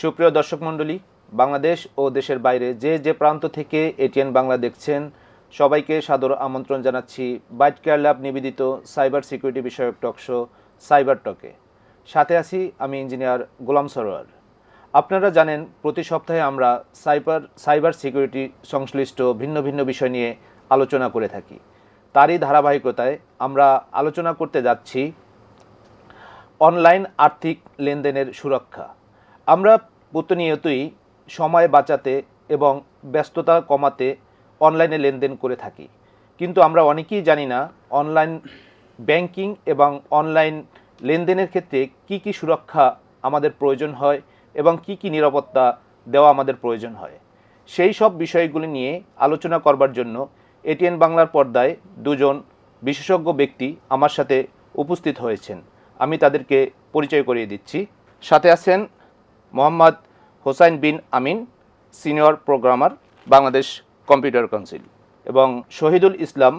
সুপ্রিয় দর্শক মণ্ডলী, বাংলাদেশ ও দেশের বাইরে যে যে প্রান্ত থেকে এটিএন বাংলা দেখছেন, সবাইকে সাদর আমন্ত্রণ জানাচ্ছি বাইট কেয়ার ল্যাব নিবেদিত সাইবার সিকিউরিটি বিষয়ক টকশো সাইবার টকে। সাথে আছি আমি ইঞ্জিনিয়ার গোলাম সরোয়ার। আপনারা জানেন, প্রতি সপ্তাহে আমরা সাইবার সাইবার সিকিউরিটি সংশ্লিষ্ট ভিন্ন ভিন্ন বিষয় নিয়ে আলোচনা করে থাকি। তারই ধারাবাহিকতায় আমরা আলোচনা করতে যাচ্ছি অনলাইন আর্থিক লেনদেনের সুরক্ষা। আমরা প্রতিনিয়তই সময় বাঁচাতে এবং ব্যস্ততা কমাতে অনলাইনে লেনদেন করে থাকি। কিন্তু আমরা অনেকেই জানি না অনলাইন ব্যাংকিং এবং অনলাইন লেনদেনের ক্ষেত্রে কি কি সুরক্ষা আমাদের প্রয়োজন হয় এবং কি কি নিরাপত্তা দেওয়া আমাদের প্রয়োজন হয়। সেই সব বিষয়গুলি নিয়ে আলোচনা করবার জন্য এটিএন বাংলার পর্দায় দুজন বিশেষজ্ঞ ব্যক্তি আমার সাথে উপস্থিত হয়েছেন। আমি তাদেরকে পরিচয় করিয়ে দিচ্ছি। সাথে আছেন Mohammad Hossain bin Amin, senior programmer, Bangladesh computer council এবং Shahidul Islam,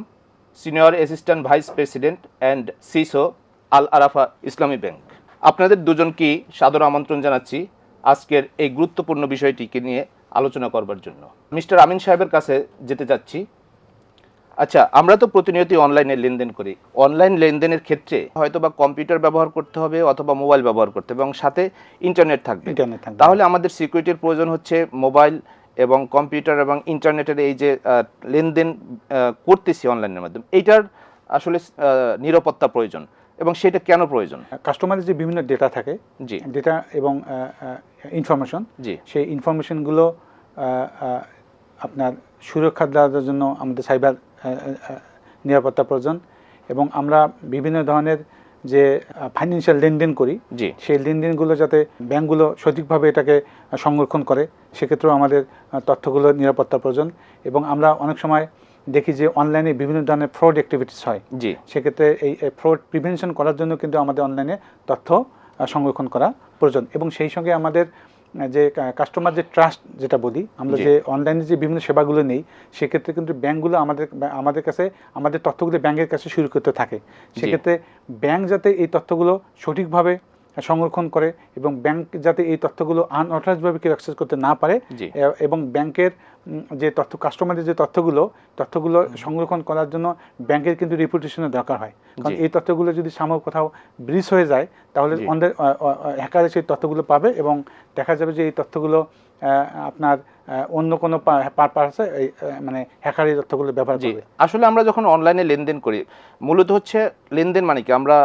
senior assistant vice president and CISO Al Arafah Islami bank. আপনাদের দুজনকেই সাদর আমন্ত্রণ জানাচ্ছি আজকের এই গুরুত্বপূর্ণ বিষয়টিকে নিয়ে আলোচনা করবার জন্য। মিস্টার আমিন সাহেবের কাছে যেতে চাচ্ছি। আচ্ছা আমরা তো প্রতিনিয়তই অনলাইনে লেনদেন করি। অনলাইন লেনদেনের ক্ষেত্রে হয়তো বা কম্পিউটার ব্যবহার করতে হবে অথবা মোবাইল ব্যবহার করতে হবে এবং সাথে ইন্টারনেট থাকবে। ইন্টারনেট থাকবে। তাহলে আমাদের সিকিউরিটির প্রয়োজন হচ্ছে মোবাইল এবং কম্পিউটার এবং ইন্টারনেটের এই যে লেনদেন করতেছি অনলাইনের মাধ্যমে। এইটার আসলে নিরাপত্তা প্রয়োজন এবং সেটা কেন প্রয়োজন? কাস্টমারের যে বিভিন্ন ডেটা থাকে জি। ডেটা এবং ইনফরমেশন জি। সেই ইনফরমেশনগুলো আপনার সুরক্ষা দেওয়ার জন্য আমাদের সাইবার নিরাপত্তা প্রয়োজন এবং আমরা বিভিন্ন ধরনের যে ফাইন্যান্সিয়াল লেনদেন করি জি। সেই লেনদেনগুলো যাতে ব্যাংকগুলো সঠিকভাবে এটাকে সংরক্ষণ করে সেক্ষেত্রেও আমাদের তথ্যগুলো নিরাপত্তা প্রয়োজন এবং আমরা অনেক সময় দেখি যে অনলাইনে বিভিন্ন ধরনের ফ্রড অ্যাক্টিভিটিস হয়। জি। সেক্ষেত্রে এই ফ্রড প্রিভেনশন করার জন্য কিন্তু আমাদের অনলাইনে তথ্য সংরক্ষণ করা প্রয়োজন এবং সেই সঙ্গে আমাদের যে কাস্টমার যে ট্রাস্ট যেটা বলি আমরা যে অনলাইনে যে বিভিন্ন সেবাগুলো নেই সেক্ষেত্রে কিন্তু ব্যাংকগুলো আমাদের আমাদের কাছে আমাদের তথ্যগুলো ব্যাংকের কাছে সুরক্ষিত থাকে। সেক্ষেত্রে ব্যাংক যাতে এই তথ্যগুলো সঠিকভাবে সংরক্ষণ করে এবং ব্যাংক যাতে এই তথ্যগুলো আনঅথরাইজভাবে কেউ অ্যাক্সেস করতে না পারে এবং ব্যাংকের যে তথ্য কাস্টমারের যে তথ্যগুলো তথ্যগুলো সংরক্ষণ করার জন্য ব্যাংকের কিন্তু রিপুটেশনের দরকার হয়। কারণ এই তথ্যগুলো যদি সাময়িক কোথাও ব্রিজ হয়ে যায় তাহলে জি। অন্যের হ্যাকারে সেই তথ্যগুলো পাবে এবং দেখা যাবে যে এই তথ্যগুলো আপনার অন্য কোনো পারপাসে মানে হ্যাকার এই তথ্যগুলো ব্যবহার করবে। আসলে আমরা যখন অনলাইনে লেনদেন করি মূলত হচ্ছে লেনদেন মানে কি? আমরা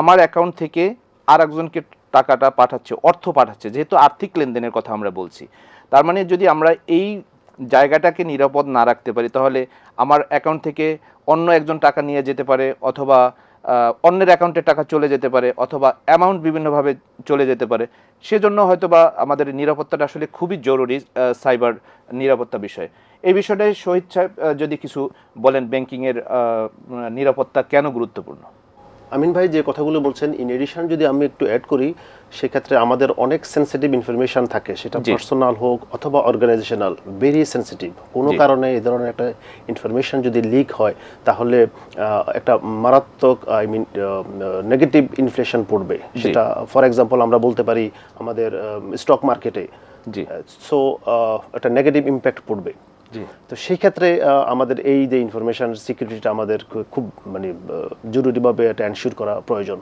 আমার অ্যাকাউন্ট থেকে আর একজনকে টাকাটা পাঠাচ্ছে, অর্থ পাঠাচ্ছে, যেহেতু আর্থিক লেনদেনের কথা আমরা বলছি। তার মানে যদি আমরা এই জায়গাটাকে নিরাপদ না রাখতে পারি, তাহলে আমার অ্যাকাউন্ট থেকে অন্য একজন টাকা নিয়ে যেতে পারে, অথবা অন্যের অ্যাকাউন্টে টাকা চলে যেতে পারে, অথবা অ্যামাউন্ট বিভিন্নভাবে চলে যেতে পারে। সেজন্য হয়তো বা আমাদের নিরাপত্তাটা আসলে খুবই জরুরি সাইবার নিরাপত্তা বিষয়। এই বিষয়টায় শহীদ সাহেব যদি কিছু বলেন ব্যাংকিংয়ের নিরাপত্তা কেন গুরুত্বপূর্ণ? আমিন ভাই যে কথাগুলো বলছেন ইন এডিশন যদি আমি একটু অ্যাড করি সেক্ষেত্রে আমাদের অনেক সেন্সিটিভ ইনফরমেশন থাকে। সেটা পার্সোনাল হোক অথবা অর্গানাইজেশনাল ভেরি সেন্সিটিভ কোনো কারণে এই ধরনের একটা ইনফরমেশন যদি লিক হয় তাহলে একটা মারাত্মক আই মিন নেগেটিভ ইনফ্লেশন পড়বে। সেটা ফর এক্সাম্পল আমরা বলতে পারি আমাদের স্টক মার্কেটে জি। সো একটা নেগেটিভ ইম্প্যাক্ট পড়বে। তো সেই ক্ষেত্রে আমাদের এই যে ইনফরমেশন সিকিউরিটিটা আমাদের খুব মানে জরুরিভাবে এটা এনশিওর করা প্রয়োজন।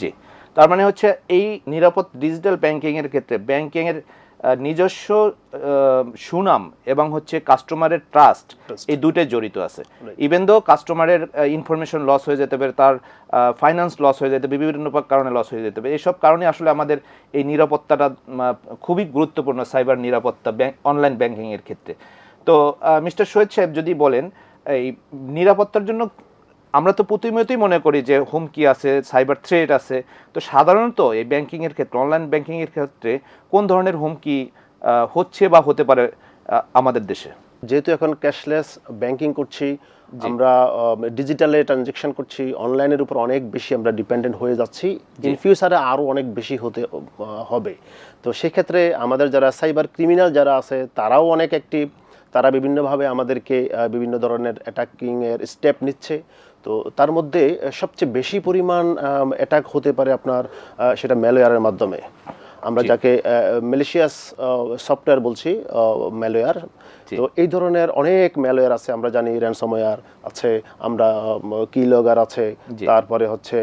জি। তার মানে হচ্ছে এই নিরাপদ ডিজিটাল ব্যাংকিংয়ের ক্ষেত্রে ব্যাংকিংয়ের নিজস্ব সুনাম এবং হচ্ছে কাস্টমারের ট্রাস্ট এই দুটোই জড়িত আছে। ইভেন দো কাস্টমারের ইনফরমেশন লস হয়ে যেতে পারে তার ফাইন্যান্স লস হয়ে যেতে পারে বিভিন্ন কারণে লস হয়ে যেতে পারে এইসব কারণে আসলে আমাদের এই নিরাপত্তাটা খুবই গুরুত্বপূর্ণ সাইবার নিরাপত্তা ব্যাংক অনলাইন ব্যাংকিংয়ের ক্ষেত্রে। তো মিস্টার শহীদ সাহেব যদি বলেন এই নিরাপত্তার জন্য আমরা তো প্রতিনিয়তই মনে করি যে হুমকি আছে সাইবার থ্রেট আছে। তো সাধারণত এই ব্যাংকিংয়ের ক্ষেত্রে অনলাইন ব্যাংকিংয়ের ক্ষেত্রে কোন ধরনের হুমকি হচ্ছে বা হতে পারে আমাদের দেশে? যেহেতু এখন ক্যাশলেস ব্যাংকিং করছি আমরা ডিজিটালে ট্রানজেকশন করছি অনলাইনের উপর অনেক বেশি আমরা ডিপেন্ডেন্ট হয়ে যাচ্ছি। ইন ফিউচারে আরও অনেক বেশি হতে হবে। তো সেক্ষেত্রে আমাদের যারা সাইবার ক্রিমিনাল যারা আছে তারাও অনেক অ্যাক্টিভ তারা বিভিন্নভাবে আমাদেরকে বিভিন্ন ধরনের অ্যাটাকিংয়ের স্টেপ নিচ্ছে। তো তার মধ্যে সবচেয়ে বেশি পরিমাণ অ্যাটাক হতে পারে আপনার সেটা ম্যালওয়্যারের মাধ্যমে। আমরা যাকে ম্যালেশিয়াস সফটওয়্যার বলছি ম্যালওয়্যার তো এই ধরনের অনেক ম্যালওয়্যার আছে আমরা জানি র্যানসমওয়্যার আছে আমরা কিলগার আছে তারপরে হচ্ছে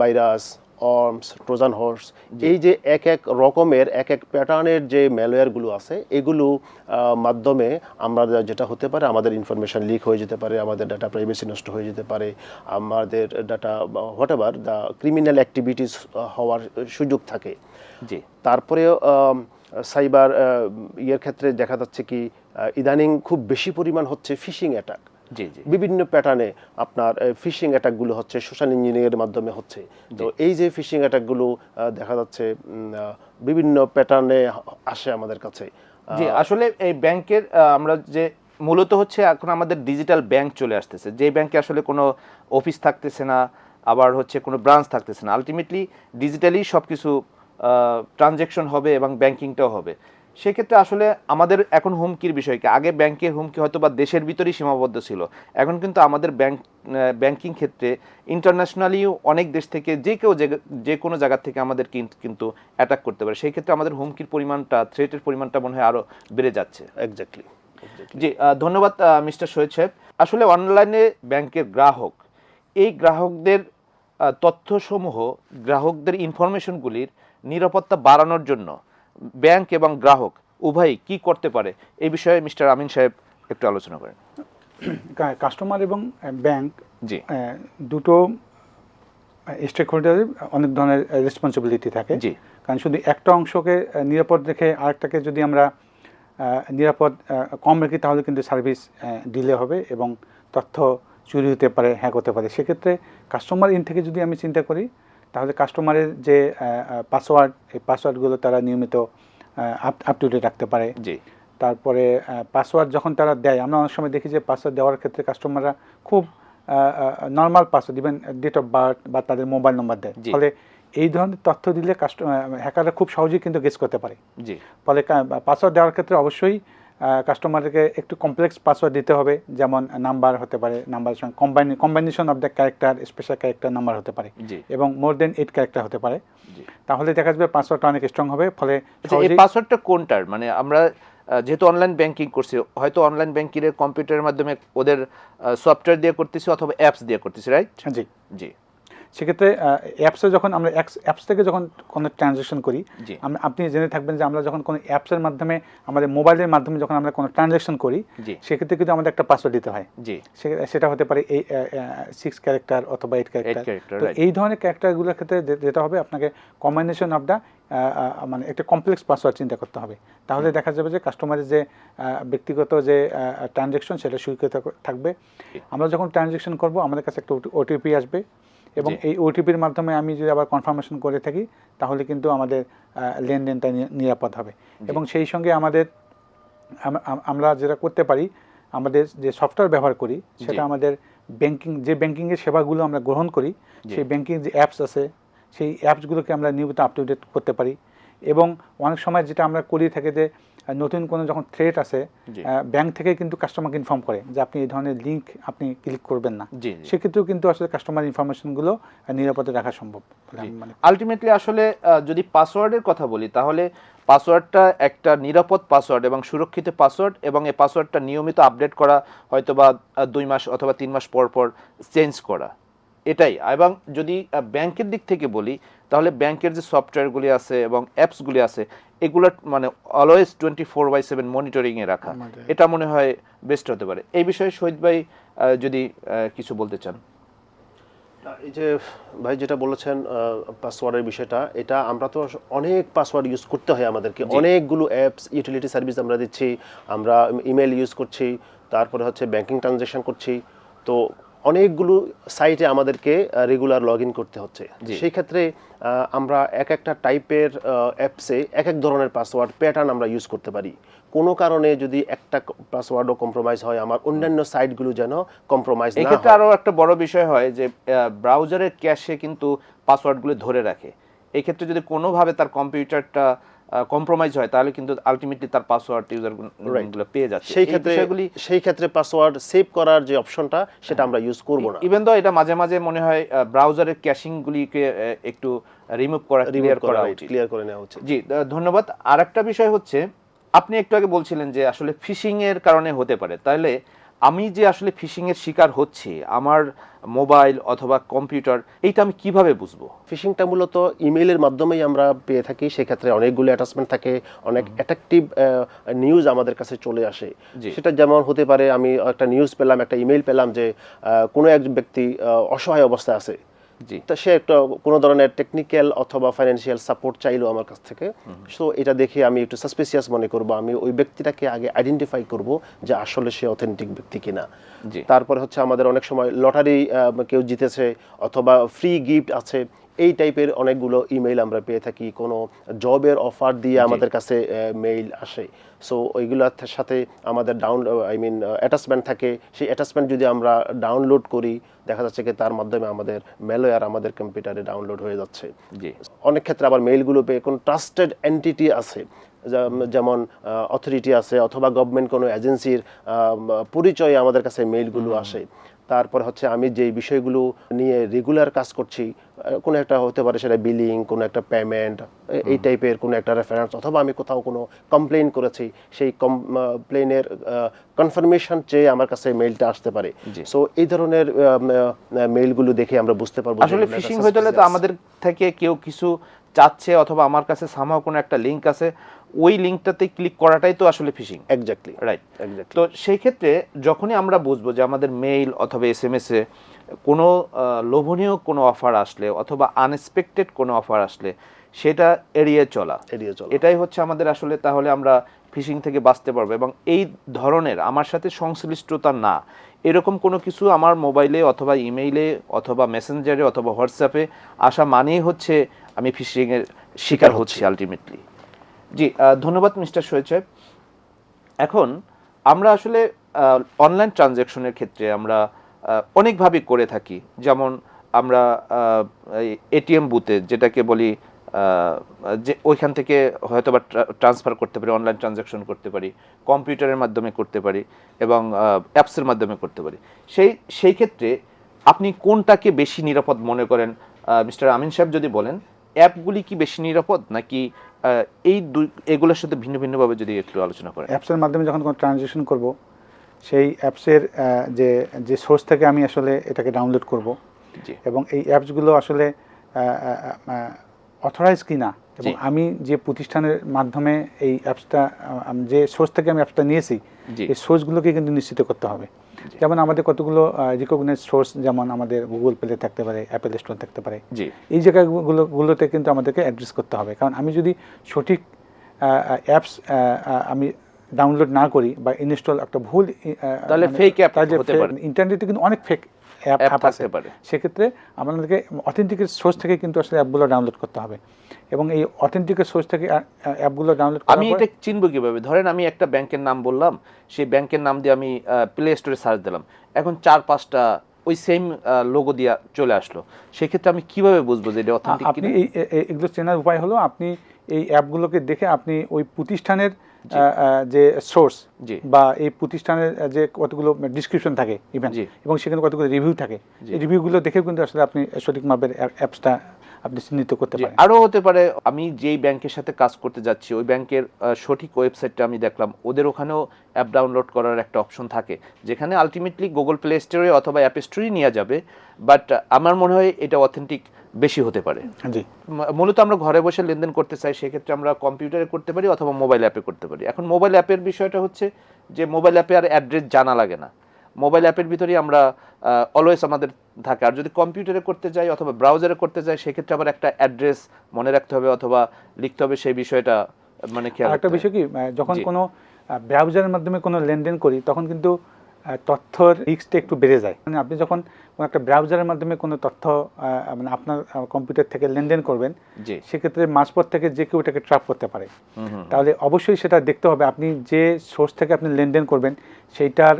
ভাইরাস অর্মস ট্রোজান হর্স এই যে এক এক রকমের এক এক প্যাটার্নের যে ম্যালওয়্যারগুলো আছে এগুলো মাধ্যমে আমরা যেটা হতে পারে আমাদের ইনফরমেশন লিক হয়ে যেতে পারে আমাদের ডাটা প্রাইভেসি নষ্ট হয়ে যেতে পারে আমাদের data whatever the criminal activities হওয়ার সুযোগ থাকে। জি। তারপরেও সাইবার ইয়ের ক্ষেত্রে দেখা যাচ্ছে কি ইদানিং খুব বেশি পরিমাণ হচ্ছে ফিশিং অ্যাটাক বিভিন্ন প্যাটার্নে আপনার ফিশিং অ্যাটাকগুলো হচ্ছে সোশ্যাল ইঞ্জিনিয়ারিংয়ের মাধ্যমে হচ্ছে। তো এই যে ফিশিং অ্যাটাকগুলো দেখা যাচ্ছে বিভিন্ন প্যাটার্নে আসে আমাদের কাছে। জি আসলে এই ব্যাংকের আমরা যে মূলত হচ্ছে এখন আমাদের ডিজিটাল ব্যাংক চলে আসতেছে। যে ব্যাংকে আসলে কোনো অফিস থাকতেছে না আবার হচ্ছে কোনো ব্রাঞ্চ থাকতেছে না। আলটিমেটলি ডিজিটালি সব কিছু ট্রানজ্যাকশন হবে এবং ব্যাংকিংটাও হবে। সেক্ষেত্রে আসলে আমাদের এখন হুমকির বিষয় কি আগে ব্যাংকের হুমকি হয়তো বা দেশের ভিতরেই সীমাবদ্ধ ছিল। এখন কিন্তু আমাদের ব্যাংক ব্যাংকিং ক্ষেত্রে ইন্টারন্যাশনালিও অনেক দেশ থেকে যে কেউ যে- যে কোনো জায়গা থেকে আমাদের কিন্তু অ্যাটাক করতে পারে। সেই ক্ষেত্রে আমাদের হুমকির পরিমাণটা থ্রেটের পরিমাণটা মনে হয় আরও বেড়ে যাচ্ছে। এক্স্যাক্টলি জি ধন্যবাদ মিস্টার শহীদ সাহেব। আসলে অনলাইনে ব্যাংকের গ্রাহক এই গ্রাহকদের তথ্যসমূহ গ্রাহকদের ইনফরমেশনগুলির নিরাপত্তা বাড়ানোর জন্য ব্যাংক এবং গ্রাহক উভয়ই কি করতে পারে? এই বিষয়ে মিস্টার আমিন সাহেব একটু আলোচনা করেন। কাস্টমার এবং ব্যাংক জি। দুটো স্টেক হোল্ডারের অনেক ধরনের রেসপন্সিবিলিটি থাকে। জি। কারণ শুধু একটা অংশকে নিরাপদ রেখে আরেকটাকে যদি আমরা নিরাপদ কম রেখি তাহলে কিন্তু সার্ভিস ডিলে হবে এবং তথ্য চুরি হতে পারে হ্যাক হতে পারে। সেক্ষেত্রে কাস্টমার ইন থেকে যদি আমি চিন্তা করি তাহলে কাস্টমারের যে পাসওয়ার্ড এই পাসওয়ার্ডগুলো তারা নিয়মিত আপ টু ডেট রাখতে পারে। জি। তারপরে পাসওয়ার্ড যখন তারা দেয় আমরা অনেক সময় দেখি যে পাসওয়ার্ড দেওয়ার ক্ষেত্রে কাস্টমাররা খুব normal password even date of birth বা তাদের মোবাইল নম্বর দেয়। ফলে এই ধরনের তথ্য দিলে কাস্টমার হ্যাকাররা খুব সহজেই কিন্তু গেস করতে পারে। জি। ফলে পাসওয়ার্ড দেওয়ার ক্ষেত্রে অবশ্যই কাস্টমারকে একটু কমপ্লেক্স পাসওয়ার্ড দিতে হবে যেমন নাম্বার হতে পারে নাম্বারের সঙ্গে combine combination of the character special character number হতে পারে এবং মোর দেন এইট ক্যারেক্টার হতে পারে। তাহলে দেখা যাবে পাসওয়ার্ডটা অনেক স্ট্রং হবে ফলে আচ্ছা এই পাসওয়ার্ডটা কোনটার? মানে আমরা যেহেতু অনলাইন ব্যাংকিং করছি হয়তো অনলাইন ব্যাংকিংয়ের কম্পিউটারের মাধ্যমে ওদের সফটওয়্যার দিয়ে করতেছি অথবা অ্যাপস দিয়ে করতেছি রাইট জি। জি। সেক্ষেত্রে অ্যাপসে যখন আমরা অ্যাপস থেকে যখন কোনো ট্রানজ্যাকশন করি আমরা আপনি জেনে থাকবেন যে আমরা যখন কোনো অ্যাপসের মাধ্যমে আমাদের মোবাইলের মাধ্যমে যখন আমরা কোনো ট্রানজ্যাকশন করি সেক্ষেত্রে কিন্তু আমাদের একটা পাসওয়ার্ড দিতে হয়। সেটা হতে পারে এই সিক্স ক্যারেক্টার অথবা এইট ক্যারেক্টার তো এই ধরনের ক্যারেক্টারগুলোর ক্ষেত্রে যেটা হবে আপনাকে কম্বিনেশন অফ দ্য মানে একটা কমপ্লেক্স পাসওয়ার্ড চিন্তা করতে হবে। তাহলে দেখা যাবে যে কাস্টমারের যে ব্যক্তিগত যে ট্রানজ্যাকশন সেটা সুরক্ষিত থাক- থাকবে আমরা যখন ট্রানজ্যাকশন করব আমাদের কাছে একটা ওটিপি আসবে। এবং। এই ওটিপির মাধ্যমে আমি যদি আবার কনফার্মেশন করে থাকি তাহলে কিন্তু আমাদের লেনদেনটা নিরাপদ হবে। এবং সেই সঙ্গে আমাদের আম- আম- আমরা যেটা করতে পারি আমাদের যে সফটওয়্যার ব্যবহার করি সেটা আমাদের ব্যাংকিং যে ব্যাংকিংয়ের সেবাগুলো আমরা গ্রহণ করি সেই ব্যাংকিং যে অ্যাপস আছে সেই অ্যাপসগুলোকে আমরা নিয়মিত আপ টু ডেট করতে পারি। এবং অনেক সময় যেটা আমরা করি থাকে যে নতুন কোনো যখন থ্রেট আছে। ব্যাংক থেকে কিন্তু কাস্টমারকে ইনফর্ম করে যে আপনি এই ধরনের লিঙ্ক আপনি ক্লিক করবেন না। সেক্ষেত্রেও কিন্তু আসলে কাস্টমার ইনফরমেশনগুলো নিরাপদে রাখা সম্ভব। আমি মনে। আলটিমেটলি আসলে যদি পাসওয়ার্ডের কথা বলি তাহলে পাসওয়ার্ডটা একটা নিরাপদ পাসওয়ার্ড এবং সুরক্ষিত পাসওয়ার্ড এবং এই পাসওয়ার্ডটা নিয়মিত আপডেট করা হয়তো বা দুই মাস অথবা তিন মাস পর পর চেঞ্জ করা। এটাই। এবং যদি ব্যাংকের দিক থেকে বলি তাহলে ব্যাংকের যে সফটওয়্যারগুলি আছে এবং অ্যাপসগুলি আছে এগুলো মানে always twenty four by seven মনিটরিংয়ে রাখা এটা মনে হয় বেস্ট হতে পারে। এই বিষয়ে শহীদ ভাই যদি কিছু বলতে চান। এই যে ভাই যেটা বলেছেন পাসওয়ার্ডের বিষয়টা এটা আমরা তো অনেক পাসওয়ার্ড ইউজ করতে হয় আমাদেরকে। অনেকগুলো অ্যাপস ইউটিলিটি সার্ভিস আমরা দিচ্ছি আমরা ইমেল ইউজ করছি তারপরে হচ্ছে ব্যাংকিং ট্রানজ্যাকশন করছি। তো অনেকগুলো সাইটে আমাদেরকে রেগুলার লগ ইন করতে হচ্ছে। সেই ক্ষেত্রে আমরা এক একটা টাইপের অ্যাপসে এক এক ধরনের পাসওয়ার্ড প্যাটার্ন আমরা ইউজ করতে পারি। কোনো কারণে যদি একটা পাসওয়ার্ডও কম্প্রোমাইজ হয় আমার অন্যান্য সাইটগুলো যেন কম্প্রোমাইজ না এক্ষেত্রে আরও একটা বড় বিষয় হয় যে ব্রাউজারের ক্যাশে কিন্তু পাসওয়ার্ডগুলো ধরে রাখে। এক্ষেত্রে যদি কোনোভাবে তার কম্পিউটারটা কম্প্রোমাইজ হয় তাহলে কিন্তু আলটিমেটলি তার পাসওয়ার্ড ইউজারগুলো পেয়ে যাচ্ছে। সেই ক্ষেত্রে বিষয়গুলি সেই ক্ষেত্রে পাসওয়ার্ড সেভ করার যে অপশনটা সেটা আমরা ইউজ করব না। ইভেন দো এটা মাঝে মাঝে মনে হয় ব্রাউজারের ক্যাশিং গুলিকে একটু রিমুভ করা ক্লিয়ার করা উচিত। ক্লিয়ার করে নেওয়া উচিত। জি ধন্যবাদ। আরেকটা বিষয় হচ্ছে আপনি একটু আগে বলছিলেন যে আসলে ফিশিং এর কারণে হতে পারে। তাহলে আমি যে আসলে ফিশিং এর শিকার হচ্ছি আমার মোবাইল অথবা কম্পিউটার এইটা আমি কীভাবে বুঝব? ফিশিংটা মূলত ইমেইলের মাধ্যমেই আমরা পেয়ে থাকি সেক্ষেত্রে অনেকগুলো অ্যাটাচমেন্ট থাকে অনেক অ্যাট্রাকটিভ নিউজ আমাদের কাছে চলে আসে। সেটা যেমন হতে পারে আমি একটা নিউজ পেলাম একটা ইমেইল পেলাম যে কোনো এক ব্যক্তি অসহায় অবস্থায় আছে। তা সে একটা কোনো ধরনের টেকনিক্যাল অথবা ফাইন্যান্সিয়াল সাপোর্ট চাইলো আমার কাছ থেকে। সো এটা দেখে আমি একটু সাসপিসিয়াস মনে করব। আমি ওই ব্যক্তিটাকে আগে আইডেন্টিফাই করব যে আসলে সে অথেন্টিক ব্যক্তি কিনা। তারপরে হচ্ছে আমাদের অনেক সময় লটারি কেউ জিতেছে অথবা ফ্রি গিফট আছে। এই টাইপের অনেকগুলো ইমেইল আমরা পেয়ে থাকি কোনো জবের অফার দিয়ে আমাদের কাছে মেইল আসে। সো ওইগুলোর সাথে আমাদের ডাউন আই মিন অ্যাটাচমেন্ট থাকে। সেই অ্যাটাচমেন্ট যদি আমরা ডাউনলোড করি দেখা যাচ্ছে কি তার মাধ্যমে আমাদের মেলোয়ার আমাদের কম্পিউটারে ডাউনলোড হয়ে যাচ্ছে। জি। অনেক ক্ষেত্রে আবার মেইলগুলো পেয়ে কোনো ট্রাস্টেড এন্টিটি আছে যেমন অথরিটি আছে অথবা গভর্নমেন্ট কোনো এজেন্সির পরিচয়ে আমাদের কাছে মেইলগুলো আসে। তারপর হচ্ছে আমি যেই বিষয়গুলো নিয়ে রেগুলার কাজ করছি কোনো একটা হতে পারে সেটা বিলিং কোনো একটা পেমেন্ট এই টাইপের কোনো একটা রেফারেন্স অথবা আমি কোথাও কোনো কমপ্লেন করেছি সেই কমপ্লেনের কনফার্মেশন চেয়ে আমার কাছে মেইলটা আসতে পারে। সো এই ধরনের মেইলগুলো দেখে আমরা বুঝতে পারব আসলে ফিশিং হয়ে গেলে তো আমাদের থেকে কেউ কিছু চাচ্ছে অথবা আমার কাছে সামাও কোনো একটা লিংক আছে। ওই লিঙ্কটাতে ক্লিক করাটাই তো আসলে ফিশিং। এক্স্যাক্টলি রাইট তো সেই ক্ষেত্রে যখনই আমরা বুঝব যে আমাদের মেইল অথবা এস এম এস এ কোনো লোভনীয় কোনো অফার আসলে অথবা আনএক্সপেক্টেড কোনো অফার আসলে সেটা এড়িয়ে চলা। এড়িয়ে চলা। এটাই হচ্ছে আমাদের আসলে তাহলে আমরা ফিশিং থেকে বাঁচতে পারব এবং এই ধরনের আমার সাথে সংশ্লিষ্টতা না এরকম কোনো কিছু আমার মোবাইলে অথবা ইমেইলে অথবা মেসেঞ্জারে অথবা হোয়াটসঅ্যাপে আসা মানেই হচ্ছে আমি ফিশিংয়ের শিকার হচ্ছি আলটিমেটলি জি ধন্যবাদ মিস্টার শোয়েব সাহেব এখন আমরা আসলে অনলাইন ট্রানজ্যাকশনের ক্ষেত্রে আমরা অনেকভাবে করে থাকি। যেমন আমরা এটিএম বুথে যেটাকে বলি যে ওইখান থেকে হয়তো বা ট্রান্সফার করতে পারি অনলাইন ট্রানজ্যাকশন করতে পারি, কম্পিউটারের মাধ্যমে করতে পারি এবং অ্যাপসের মাধ্যমে করতে পারি। সেই সেই ক্ষেত্রে আপনি কোনটাকে বেশি নিরাপদ মনে করেন? মিস্টার আমিন সাহেব যদি বলেন অ্যাপগুলি কি বেশি নিরাপদ নাকি এই দুই এগুলোর সাথে ভিন্ন ভিন্নভাবে যদি একটু আলোচনা করেন। অ্যাপসের মাধ্যমে যখন কোনো ট্রানজেকশন করব সেই অ্যাপসের যে যে সোর্স থেকে আমি আসলে এটাকে ডাউনলোড করব। এবং এই অ্যাপসগুলো আসলে অথরাইজ কিনা এবং আমি যে প্রতিষ্ঠানের মাধ্যমে এই অ্যাপসটা যে সোর্স থেকে আমি অ্যাপসটা নিয়েছি এই সোর্সগুলোকে কিন্তু নিশ্চিত করতে হবে। যেমন আমাদের কতগুলো রিকগনাইজ সোর্স যেমন আমাদের গুগল প্লে থাকতে পারে অ্যাপেল স্টোর থাকতে পারে এই জায়গাগুলোগুলোতে কিন্তু আমাদেরকে অ্যাড্রেস করতে হবে। কারণ আমি যদি সঠিক অ্যাপস আমি ডাউনলোড না করি বা ইনস্টল একটা ভুল তাহলে ফেক পারে। ইন্টারনেটে কিন্তু অনেক ফেক অ্যাপ থাকতে পারে। সেক্ষেত্রে আমাদেরকে অথেন্টিকের সোর্স থেকে কিন্তু আসলে অ্যাপগুলো ডাউনলোড করতে হবে। এবং এই অথেন্টিকের সোর্স থেকে অ্যাপগুলো ডাউনলোড আমি এটা চিনবো কীভাবে? ধরেন আমি একটা ব্যাংকের নাম বললাম সেই ব্যাংকের নাম দিয়ে আমি প্লে স্টোরে সার্চ দিলাম। এখন চার পাঁচটা ওই সেম লোগো দিয়ে চলে আসলো। সেক্ষেত্রে আমি কীভাবে বুঝব যে এটা অথেন্টিক আপনি এগুলো চেনার উপায় হলো আপনি এই অ্যাপগুলোকে দেখে আপনি ওই প্রতিষ্ঠানের যে সোর্স বা এই প্রতিষ্ঠানের যে কতগুলো ডিসক্রিপশন থাকে ইভেন এবং সেখানে কতগুলো রিভিউ থাকে। এই রিভিউগুলো দেখেও কিন্তু আসলে আপনি সঠিক মাপের অ্যাপসটা আপনি চিহ্নিত করতে পারেন। আরও হতে পারে আমি যেই ব্যাংকের সাথে কাজ করতে যাচ্ছি ওই ব্যাংকের সঠিক ওয়েবসাইটটা আমি দেখলাম ওদের ওখানেও অ্যাপ ডাউনলোড করার একটা অপশন থাকে যেখানে আলটিমেটলি গুগল প্লে স্টোরে অথবা অ্যাপ স্টোরে নিয়ে যাবে বাট আমার মনে হয় এটা অথেন্টিক বেশি হতে পারে। জি। মূলত আমরা ঘরে বসে লেনদেন করতে চাই সেক্ষেত্রে আমরা কম্পিউটারে করতে পারি অথবা মোবাইল অ্যাপে করতে পারি। এখন মোবাইল অ্যাপের বিষয়টা হচ্ছে যে মোবাইল অ্যাপে আর অ্যাড্রেস জানা লাগে না। মোবাইল অ্যাপের ভিতরেই আমরা অলওয়েজ আমাদের থাকে। আর যদি কম্পিউটারে করতে যাই অথবা ব্রাউজারে করতে যাই সেক্ষেত্রে আবার একটা অ্যাড্রেস মনে রাখতে হবে অথবা লিখতে হবে সেই বিষয়টা মানে খেয়াল একটা বিষয় কি যখন কোনো ব্রাউজারের মাধ্যমে কোনো লেনদেন করি তখন কিন্তু তথ্যর রিস্কটা একটু বেড়ে যায়। মানে আপনি যখন কোনো একটা ব্রাউজারের মাধ্যমে কোনো তথ্য মানে আপনার কম্পিউটার থেকে লেনদেন করবেন সেক্ষেত্রে মাঝপথ থেকে যে কেউ এটাকে ট্র্যাপ করতে পারে। তাহলে অবশ্যই সেটা দেখতে হবে। আপনি যে সোর্স থেকে আপনি লেনদেন করবেন সেইটার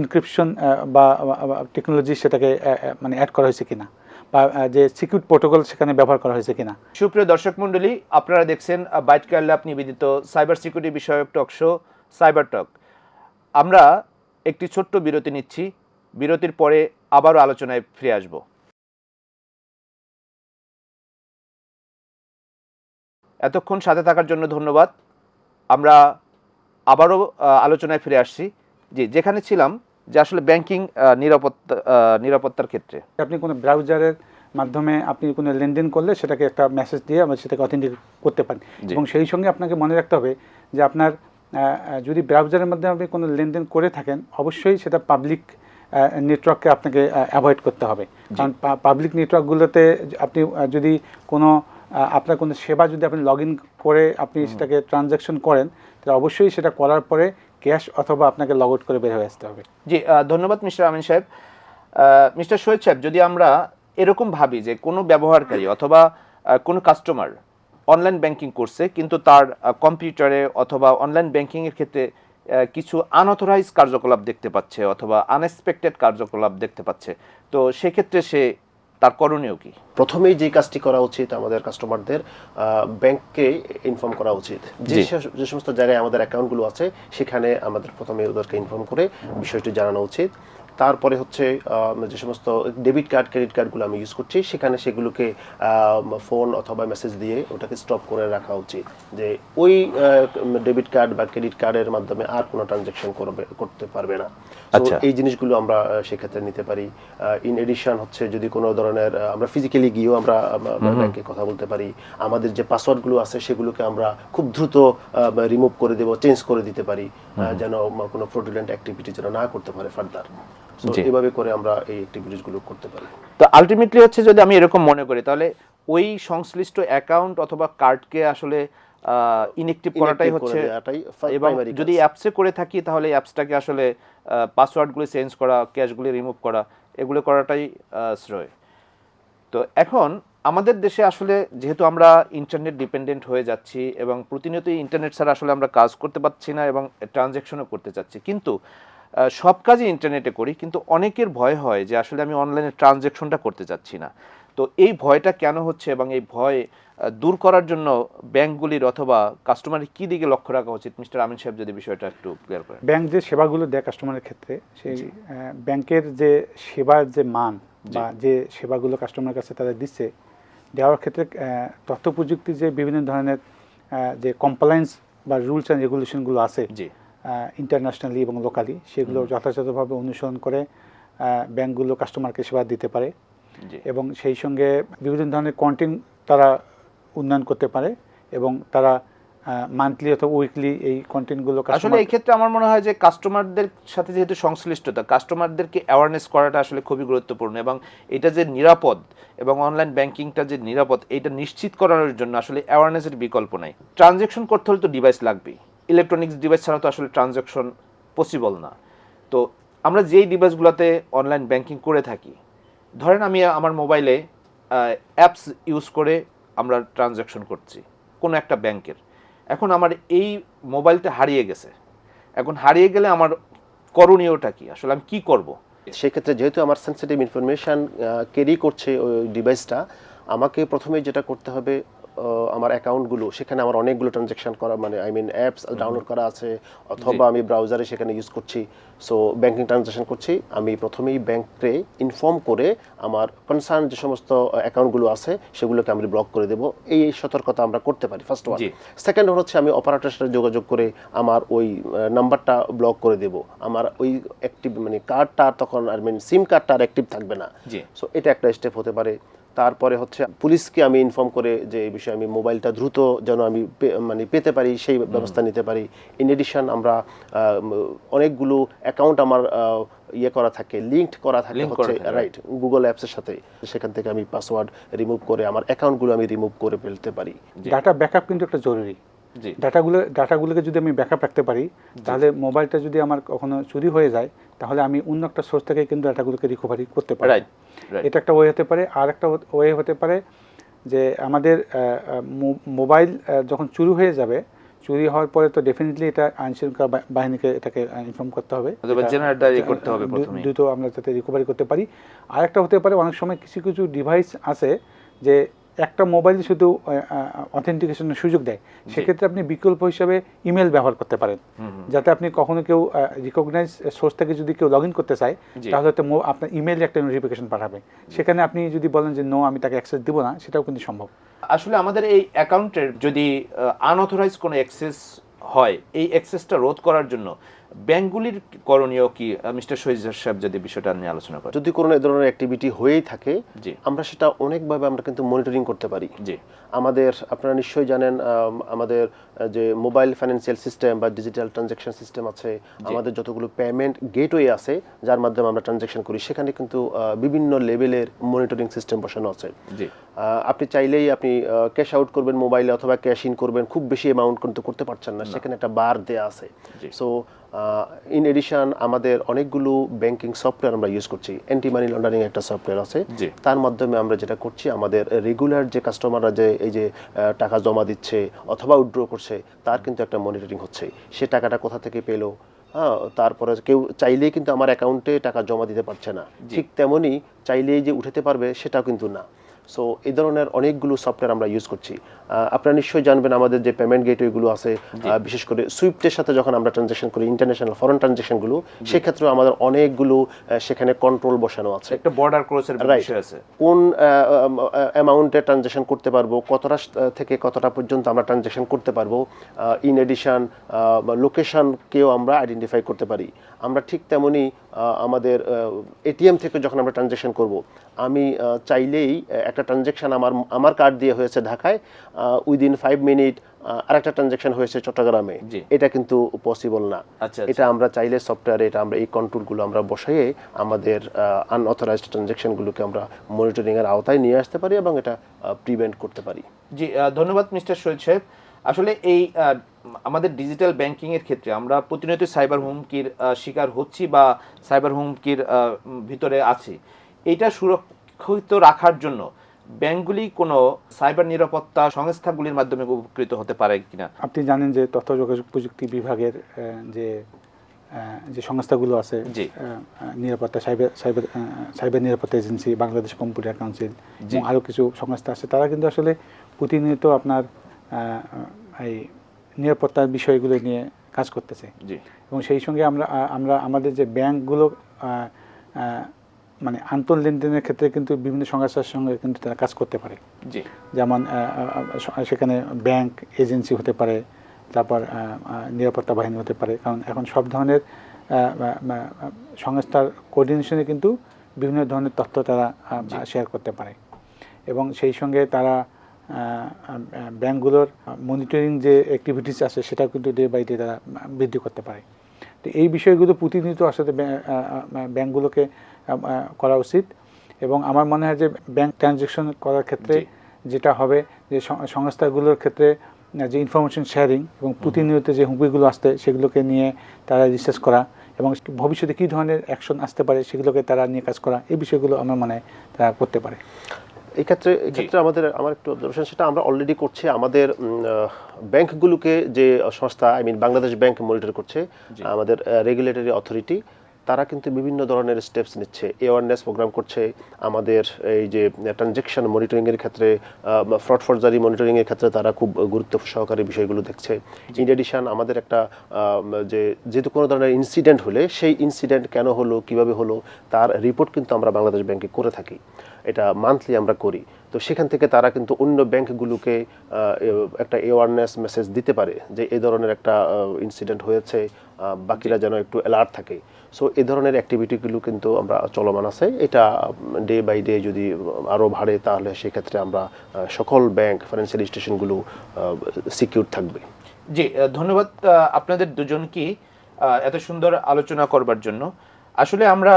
এনক্রিপশন বা টেকনোলজি সেটাকে মানে অ্যাড করা হয়েছে কিনা? বা যে সিকিউর প্রোটোকল সেখানে ব্যবহার করা হয়েছে কিনা? সুপ্রিয় দর্শক মণ্ডলী আপনারা দেখছেন বাইট ল্যাব নিবেদিত সাইবার সিকিউরিটি বিষয়ক টক শো সাইবার টক আমরা একটি ছোট্ট বিরতি নিচ্ছি। বিরতির পরে আবারও আলোচনায় ফিরে আসব। এতক্ষণ সাথে থাকার জন্য ধন্যবাদ। আমরা আবারও আলোচনায় ফিরে আসছি। জি যেখানে ছিলাম যে আসলে ব্যাংকিং নিরাপত্তা নিরাপত্তার ক্ষেত্রে। আপনি কোনো ব্রাউজারের মাধ্যমে আপনি কোনো লেনদেন করলে সেটাকে একটা মেসেজ দিয়ে আমরা সেটাকে অথেন্টিক করতে পারি। এবং সেই সঙ্গে আপনাকে মনে রাখতে হবে যে আপনার যদি ব্রাউজারের মাধ্যমে আপনি কোনো লেনদেন করে থাকেন অবশ্যই সেটা পাবলিক নেটওয়ার্ককে আপনাকে অ্যাভয়েড করতে হবে। কারণ পাবলিক নেটওয়ার্কগুলোতে আপনি যদি কোনো আপনার কোনো সেবা যদি আপনি লগ ইন করে আপনি সেটাকে ট্রানজ্যাকশন করেন তাহলে অবশ্যই সেটা করার পরে ক্যাশ অথবা আপনাকে লগ আউট করে বের হয়ে আসতে হবে। জি ধন্যবাদ মিস্টার আমিন সাহেব। মিস্টার শহীদ সাহেব যদি আমরা এরকম ভাবি যে কোনো ব্যবহারকারী অথবা কোনো কাস্টমার অনলাইন ব্যাংকিং করছে কিন্তু তার কম্পিউটারে অথবা অনলাইন ব্যাংকিংয়ের ক্ষেত্রে কিছু আনঅথরাইজ কার্যকলাপ দেখতে পাচ্ছে অথবা আনএক্সপেক্টেড কার্যকলাপ দেখতে পাচ্ছে। তো সেক্ষেত্রে সে তার করণীয় কি? প্রথমেই যে কাজটি করা উচিত আমাদের কাস্টমারদের ব্যাংককে ইনফর্ম করা উচিত। যে যে সমস্ত জায়গায় আমাদের অ্যাকাউন্টগুলো আছে সেখানে আমাদের প্রথমে ওদেরকে ইনফর্ম করে বিষয়টি জানানো উচিত। তারপরে হচ্ছে যে সমস্ত ডেবিট কার্ড ক্রেডিট কার্ডগুলো আমি ইউজ করছি, সেখানে সেগুলোকে ফোন অথবা মেসেজ দিয়ে ওটাকে স্টপ করে রাখা উচিত। যে ওই ডেবিট কার্ড বা ক্রেডিট কার্ডের মাধ্যমে আর কোনো ট্রানজ্যাকশন করবে, করতে পারবে না। আচ্ছা। এই জিনিসগুলো আমরা সেক্ষেত্রে নিতে পারি। ইন এডিশন হচ্ছে যদি কোনো ধরনের আমরা ফিজিক্যালি গিয়েও আমরা ব্যাংকে কথা বলতে পারি। আমাদের যে পাসওয়ার্ডগুলো আছে সেগুলোকে আমরা খুব দ্রুত রিমুভ করে দেব চেঞ্জ করে দিতে পারি। যেন কোনো ফ্রডুলেন্ট অ্যাক্টিভিটি যেন না করতে পারে ফার্দার। এভাবে করে আমরা এই অ্যাক্টিভিটিসগুলো করতে পারি। তো আলটিমেটলি হচ্ছে যদি আমি এরকম মনে করি তাহলে ওই সংশ্লিষ্ট অ্যাকাউন্ট অথবা কার্ডকে আসলে ইনএক্টিভ করাটাই হচ্ছে এবং যদি অ্যাপসে করে থাকি তাহলে অ্যাপসটাকে আসলে পাসওয়ার্ডগুলি চেঞ্জ করা ক্যাশগুলি রিমুভ করা এগুলো করাটাই শ্রেয়। তো এখন আমাদের দেশে আসলে যেহেতু আমরা ইন্টারনেট ডিপেন্ডেন্ট হয়ে যাচ্ছি এবং প্রতিনিয়তই ইন্টারনেট ছাড়া আসলে আমরা কাজ করতে পারছি না এবং ট্রানজ্যাকশনও করতে চাচ্ছি কিন্তু সব কাজই ইন্টারনেটে করি কিন্তু অনেকের ভয় হয় যে আসলে আমি অনলাইনে ট্রানজ্যাকশনটা করতে চাচ্ছি না। তো এই ভয়টা কেন হচ্ছে এবং এই ভয় দূর করার জন্য ব্যাংকগুলির অথবা কাস্টমারের কি দিকে লক্ষ্য রাখা উচিত? মিস্টার আমিন সাহেব যদি বিষয়টা একটু ক্লিয়ার করেন। ব্যাংক যে সেবাগুলো দেয় কাস্টমারের ক্ষেত্রে সেই ব্যাংকের যে সেবার যে মান বা যে সেবাগুলো কাস্টমারের কাছে তারা দিচ্ছে দেওয়ার ক্ষেত্রে তথ্য প্রযুক্তির যে বিভিন্ন ধরনের যে কমপ্লায়েন্স বা রুলস অ্যান্ড রেগুলেশনগুলো আছে ইন্টারন্যাশনালি এবং লোকালি সেগুলো যথাযথভাবে অনুসরণ করে ব্যাংকগুলো কাস্টমারকে সেবা দিতে পারে। এবং সেই সঙ্গে বিভিন্ন ধরনের কন্টেন্ট তারা উন্নয়ন করতে পারে এবং তারা মান্থলি অথবা উইকলি এই কন্টেন্টগুলো আসলে এই ক্ষেত্রে আমার মনে হয় যে কাস্টমারদের সাথে যেহেতু সংশ্লিষ্টতা কাস্টমারদেরকে অ্যাওয়ারনেস করাটা আসলে খুবই গুরুত্বপূর্ণ এবং এটা যে নিরাপদ এবং অনলাইন ব্যাংকিংটা যে নিরাপদ, এটা নিশ্চিত করানোর জন্য আসলে অ্যাওয়ারনেসের বিকল্প নাই। ট্রানজ্যাকশন করতে হলে তো ডিভাইস লাগবেই। ইলেকট্রনিক্স ডিভাইস ছাড়া তো আসলে ট্রানজ্যাকশন পসিবল না। তো আমরা যেই ডিভাইসগুলোতে অনলাইন ব্যাংকিং করে থাকি, ধরেন আমি আমার মোবাইলে অ্যাপস ইউজ করে আমরা ট্রানজ্যাকশন করছি, কোনো একটা ব্যাংকের। এখন আমার এই মোবাইলটা হারিয়ে গেছে। এখন হারিয়ে গেলে আমার করণীয়টা কি? আসলে আমি কি করব? সেক্ষেত্রে যেহেতু আমার সেন্সিটিভ ইনফরমেশান ক্যারি করছে ওই ডিভাইসটা আমাকে প্রথমে যেটা করতে হবে আমার অ্যাকাউন্টগুলো সেখানে আমার অনেকগুলো ট্রানজ্যাকশন করা মানে আই মিন অ্যাপস ডাউনলোড করা আছে অথবা আমি ব্রাউজারে সেখানে ইউজ করছি। সো ব্যাংকিং ট্রানজ্যাকশন করছি। আমি প্রথমেই ব্যাংকে ইনফর্ম করে আমার কনসার্ন যে সমস্ত অ্যাকাউন্টগুলো আছে সেগুলোকে আমি ব্লক করে দেবো। এই সতর্কতা আমরা করতে পারি ফার্স্ট ওয়ান। সেকেন্ড হচ্ছে আমি অপারেটরের সাথে যোগাযোগ করে আমার ওই নাম্বারটা ব্লক করে দেব। আমার ওই অ্যাক্টিভ মানে কার্ডটা তখন আর মিন সিম কার্ডটা আর অ্যাক্টিভ থাকবে না। সো এটা একটা স্টেপ হতে পারে। তারপরে হচ্ছে পুলিশকে আমি ইনফর্ম করে যে এই বিষয়ে আমি মোবাইলটা দ্রুত যেন আমি মানে পেতে পারি সেই ব্যবস্থা নিতে পারি। ইন এডিশন আমরা অনেকগুলো অ্যাকাউন্ট আমার ইয়ে করা থাকে লিঙ্কড করা থাকে হচ্ছে রাইট গুগল অ্যাপসের সাথে। সেখান থেকে আমি পাসওয়ার্ড রিমুভ করে আমার অ্যাকাউন্টগুলো আমি রিমুভ করে ফেলতে পারি। ডাটা ব্যাকআপ কিন্তু একটা জরুরি। ডাটাগুলো ডাটাগুলোকে যদি আমি ব্যাকআপ রাখতে পারি তাহলে মোবাইলটা যদি আমার কখনো চুরি হয়ে যায় তাহলে আমি অন্য একটা সোর্স থেকে কিন্তু ডাটাগুলোকে রিকভারি করতে পারি। এটা একটা ওয়ে হতে পারে। আর একটা ওয়ে হতে পারে যে আমাদের মোবাইল যখন চুরি হয়ে যাবে চুরি হওয়ার পরে তো ডেফিনেটলি এটা আইন শৃঙ্খলা বা- বাহিনীকে এটাকে ইনফর্ম করতে হবে। করতে হবে দ্রুত আমরা যাতে রিকভারি করতে পারি। আর একটা হতে পারে অনেক সময় কিছু কিছু ডিভাইস আছে যে একটা মোবাইল শুধু অথেন্টিকেশনের সুযোগ দেয়। সেক্ষেত্রে আপনি বিকল্প হিসাবে ইমেল ব্যবহার করতে পারেন। যাতে আপনি কখনো কেউ রিকগনাইজ সোর্স থেকে যদি কেউ লগ ইন করতে চায় তাহলে হয়তো আপনার ইমেইলে একটা নোটিফিকেশন পাঠাবে। সেখানে আপনি যদি বলেন যে নো আমি তাকে অ্যাক্সেস দিব না সেটাও কিন্তু সম্ভব। আসলে আমাদের এই অ্যাকাউন্টের যদি আনঅথরাইজ কোনো অ্যাক্সেস হয় এই অ্যাক্সেসটা রোধ করার জন্য ব্যাংকগুলির করণীয় কি? মিস্টার শহীদ সাহেব যদি বিষয়টা নিয়ে আলোচনা করেন। যদি কোনো এ ধরনের অ্যাক্টিভিটি হয়েই থাকে জি। আমরা সেটা অনেকভাবে আমরা কিন্তু মনিটরিং করতে পারি। জি। আমাদের আপনারা নিশ্চয়ই জানেন আমাদের যে মোবাইল ফাইন্যান্সিয়াল সিস্টেম বা ডিজিটাল ট্রানজ্যাকশন সিস্টেম আছে আমাদের যতগুলো পেমেন্ট গেটওয়ে আছে যার মাধ্যমে আমরা ট্রানজ্যাকশন করি সেখানে কিন্তু বিভিন্ন লেভেলের মনিটরিং সিস্টেম বসানো আছে। জি। আপনি চাইলেই আপনি ক্যাশ আউট করবেন মোবাইলে অথবা ক্যাশ ইন করবেন খুব বেশি অ্যামাউন্ট কিন্তু করতে পারছেন না সেখানে একটা বার দেয়া আছে। সো ইন এডিশন আমাদের অনেকগুলো ব্যাংকিং সফটওয়্যার আমরা ইউজ করছি। অ্যান্টি মানি লন্ডারিং একটা সফটওয়্যার আছে। তার মাধ্যমে আমরা যেটা করছি আমাদের রেগুলার যে কাস্টমাররা যে এই যে টাকা জমা দিচ্ছে অথবা উইথড্র করছে তার কিন্তু একটা মনিটরিং হচ্ছে। সে টাকাটা কোথা থেকে পেল? হ্যাঁ তারপরে কেউ চাইলেই কিন্তু আমার অ্যাকাউন্টে টাকা জমা দিতে পারছে না। ঠিক তেমনই চাইলেই যে উঠাতে পারবে সেটাও কিন্তু না। সো এই ধরনের অনেকগুলো সফটওয়্যার আমরা ইউজ করছি। আপনারা নিশ্চয়ই জানবেন আমাদের যে পেমেন্ট গেটওয়েগুলো আছে বিশেষ করে সুইফটের সাথে যখন আমরা ট্রানজ্যাকশন করি ইন্টারন্যাশনাল ফরেন ট্রানজ্যাকশনগুলো সেক্ষেত্রেও আমাদের অনেকগুলো সেখানে কন্ট্রোল বসানো আছে। একটা বর্ডার ক্রসের বিষয় আছে। কোন অ্যামাউন্টে ট্রানজ্যাকশন করতে পারব কতটা থেকে কতটা পর্যন্ত আমরা ট্রানজ্যাকশন করতে পারব ইন এডিশন লোকেশনকেও আমরা আইডেন্টিফাই করতে পারি। আমরা ঠিক তেমনই আহ, আমাদের এটিএম থেকে যখন আমরা ট্রানজ্যাকশন করব আমি চাইলেই আহ, একটা ট্রানজ্যাকশন আমার আমার কার্ড দিয়ে হয়েছে ঢাকায় উইদিন ফাইভ মিনিট আরেকটা ট্রানজ্যাকশন হয়েছে চট্টগ্রামে। এটা কিন্তু পসিবল না। আচ্ছা, এটা আমরা চাইলে সফটওয়্যারে এটা আমরা এই কন্ট্রোলগুলো আমরা বসাইয়ে আমাদের আনঅথরাইজড ট্রানজ্যাকশনগুলোকে আমরা মনিটরিংয়ের আওতায় নিয়ে আসতে পারি এবং এটা প্রিভেন্ট করতে পারি। জি ধন্যবাদ মিস্টার শহীদ সাহেব। আসলে এই আমাদের ডিজিটাল ব্যাংকিং এর ক্ষেত্রে আমরা প্রতিনিয়ত সাইবার হুমকির শিকার হচ্ছি বা সাইবার হুমকির ভিতরে আছি। এটা সুরক্ষিত রাখার জন্য ব্যাংকগুলি কোনো সাইবার নিরাপত্তা সংস্থাগুলির মাধ্যমে উপকৃত হতে পারে কিনা? আপনি জানেন যে তথ্য যোগাযোগ প্রযুক্তি বিভাগের যে যে সংস্থাগুলো আছে নিরাপত্তা সাইবার সাইবার সাইবার নিরাপত্তা এজেন্সি বাংলাদেশ কম্পিউটার কাউন্সিল। এবং আরও কিছু সংস্থা আছে তারা কিন্তু আসলে প্রতিনিয়ত আপনার এই নিরাপত্তার বিষয়গুলো নিয়ে কাজ করতেছে। এবং সেই সঙ্গে আমরা আমরা আমাদের যে ব্যাংকগুলো মানে আন্তর লেনদেনের ক্ষেত্রে কিন্তু বিভিন্ন সংস্থার সঙ্গে কিন্তু তারা কাজ করতে পারে। জি। যেমন সেখানে ব্যাংক এজেন্সি হতে পারে তারপর নিরাপত্তা বাহিনী হতে পারে। কারণ এখন সব ধরনের সংস্থার কোঅর্ডিনেশনে কিন্তু বিভিন্ন ধরনের তথ্য তারা শেয়ার করতে পারে। এবং সেই সঙ্গে তারা ব্যাংকগুলোর মনিটরিং যে অ্যাক্টিভিটিস আছে সেটাও কিন্তু ডে বাই ডে তারা বৃদ্ধি করতে পারে। তো এই বিষয়গুলো প্রতিনিয়ত আসলে ব্যাংকগুলোকে করা উচিত। এবং আমার মনে হয় যে ব্যাংক ট্রানজ্যাকশন করার ক্ষেত্রে যেটা হবে যে সংস্থাগুলোর ক্ষেত্রে যে ইনফরমেশন শেয়ারিং এবং প্রতিনিয়ত যে হুমকিগুলো আসতে সেগুলোকে নিয়ে তারা রিসার্চ করা এবং ভবিষ্যতে কী ধরনের অ্যাকশন আসতে পারে সেগুলোকে তারা নিয়ে কাজ করা এই বিষয়গুলো আমার মনে হয় তারা করতে পারে। এই ক্ষেত্রে এই ক্ষেত্রে আমাদের আমার একটু অবজারভেশন সেটা আমরা অলরেডি করছি আমাদের ব্যাংকগুলোকে যে সংস্থা I mean Bangladesh bank monitor করছে আমাদের রেগুলেটরি অথরিটি তারা কিন্তু বিভিন্ন ধরনের স্টেপস নিচ্ছে। অ্যাওয়ারনেস প্রোগ্রাম করছে। আমাদের এই যে ট্রানজেকশন মনিটরিংয়ের ক্ষেত্রে ফ্রড ফরজারি মনিটরিংয়ের ক্ষেত্রে তারা খুব গুরুত্ব সহকারে বিষয়গুলো দেখছে। ইন এডিশন আমাদের একটা যে যেহেতু কোনো ধরনের ইনসিডেন্ট হলে সেই ইনসিডেন্ট কেন হলো কীভাবে হলো তার রিপোর্ট কিন্তু আমরা বাংলাদেশ ব্যাংকে করে থাকি। এটা মান্থলি আমরা করি। তো সেখান থেকে তারা কিন্তু অন্য ব্যাংকগুলোকে একটা অ্যাওয়ারনেস মেসেজ দিতে পারে যে এই ধরনের একটা ইনসিডেন্ট হয়েছে বাকিরা যেন একটু অ্যালার্ট থাকে। সো এই ধরনের অ্যাক্টিভিটিগুলো কিন্তু আমরা চলমান আছে। এটা ডে বাই ডে যদি আরও বাড়ে তাহলে সেক্ষেত্রে আমরা সকল ব্যাংক ফাইন্যান্সিয়াল ইনস্টিটিউশনগুলো সিকিউর থাকবে। জি ধন্যবাদ আপনাদের দুজনকে এত সুন্দর আলোচনা করবার জন্য। আসলে আমরা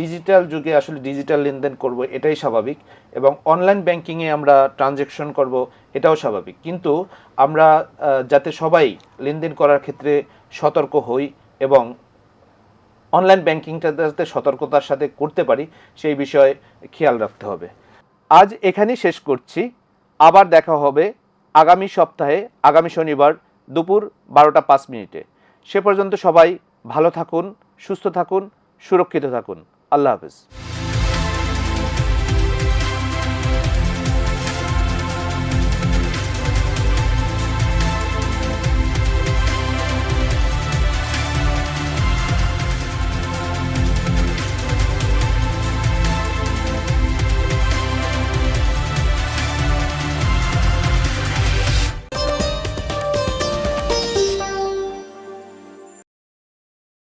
ডিজিটাল যুগে আসলে ডিজিটাল লেনদেন করব, এটাই স্বাভাবিক এবং অনলাইন ব্যাংকিংয়ে আমরা ট্রানজেকশন করব, এটাও স্বাভাবিক। কিন্তু আমরা যাতে সবাই লেনদেন করার ক্ষেত্রে সতর্ক হই এবং অনলাইন ব্যাংকিংটা যাতে সতর্কতার সাথে করতে পারি, সেই বিষয়ে খেয়াল রাখতে হবে। আজ এখানেই শেষ করছি। আবার দেখা হবে আগামী সপ্তাহে, আগামী শনিবার দুপুর বারোটা পাঁচ মিনিটে। সে পর্যন্ত সবাই ভালো থাকুন, সুস্থ থাকুন সুরক্ষিত থাকুন। আল্লাহ হাফেজ।